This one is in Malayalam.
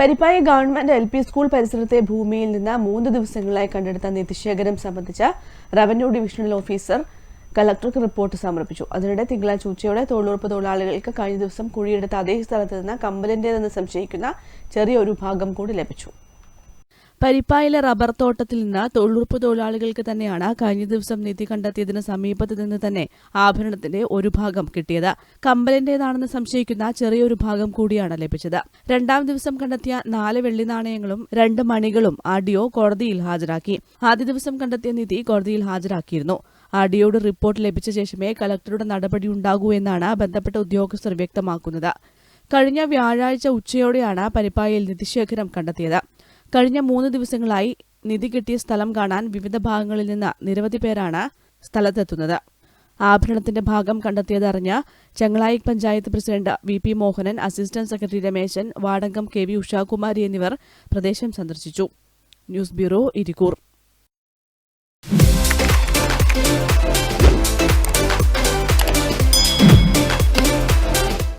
പരിപ്പായ ഗവൺമെന്റ് എൽ പി സ്കൂൾ പരിസരത്തെ ഭൂമിയിൽ നിന്ന് മൂന്ന് ദിവസങ്ങളായി കണ്ടെടുത്ത നിധിശേഖരം സംബന്ധിച്ച റവന്യൂ ഡിവിഷണൽ ഓഫീസർ കളക്ടർക്ക് റിപ്പോർട്ട് സമർപ്പിച്ചു. അതിനിടെ തിങ്കളാഴ്ച ഉച്ചയോടെ തൊഴിലുറപ്പ് തൊഴിലാളികൾക്ക് കഴിഞ്ഞ ദിവസം കുഴിയെടുത്ത അതേ സ്ഥലത്ത് നിന്ന് കമ്പലിന്റേതെന്ന് സംശയിക്കുന്ന ചെറിയൊരു ഭാഗം കൂടി ലഭിച്ചു. പരിപ്പായിലെ റബ്ബർ തോട്ടത്തിൽ നിന്ന് തൊഴിലുറപ്പ് തൊഴിലാളികൾക്ക് തന്നെയാണ് കഴിഞ്ഞ ദിവസം നിധി കണ്ടെത്തിയതിന് സമീപത്ത് നിന്ന് തന്നെ ആഭരണത്തിന്റെ ഒരു ഭാഗം കിട്ടിയത്. കമ്പലിന്റേതാണെന്ന് സംശയിക്കുന്ന ചെറിയൊരു ഭാഗം കൂടിയാണ് ലഭിച്ചത്. രണ്ടാം ദിവസം കണ്ടെത്തിയ നാല് വെള്ളി നാണയങ്ങളും രണ്ട് മണികളും ആർഡിഒ കോടതിയിൽ ഹാജരാക്കി. ആദ്യ ദിവസം കണ്ടെത്തിയ നിധി കോടതിയിൽ ഹാജരാക്കിയിരുന്നു. ആർഡിഒയുടെ റിപ്പോർട്ട് ലഭിച്ച ശേഷമേ കലക്ടറുടെ നടപടി ഉണ്ടാകൂ എന്നാണ് ബന്ധപ്പെട്ട ഉദ്യോഗസ്ഥർ വ്യക്തമാക്കുന്നത്. കഴിഞ്ഞ വ്യാഴാഴ്ച ഉച്ചയോടെയാണ് പരിപ്പായിൽ നിധിശേഖരം കണ്ടെത്തിയത്. കഴിഞ്ഞ മൂന്ന് ദിവസങ്ങളായി നിധി കിട്ടിയ സ്ഥലം കാണാൻ വിവിധ ഭാഗങ്ങളിൽ നിന്ന് നിരവധി പേരാണ് സ്ഥലത്തെത്തുന്നത്. ആഭരണത്തിന്റെ ഭാഗം കണ്ടെത്തിയതറിഞ്ഞ Chengalayi panchayat president V P Mohanan assistant secretary Rameshan Vadankam K V Ushakumari എന്നിവർ പ്രദേശം സന്ദർശിച്ചു. News bureau Irikkur.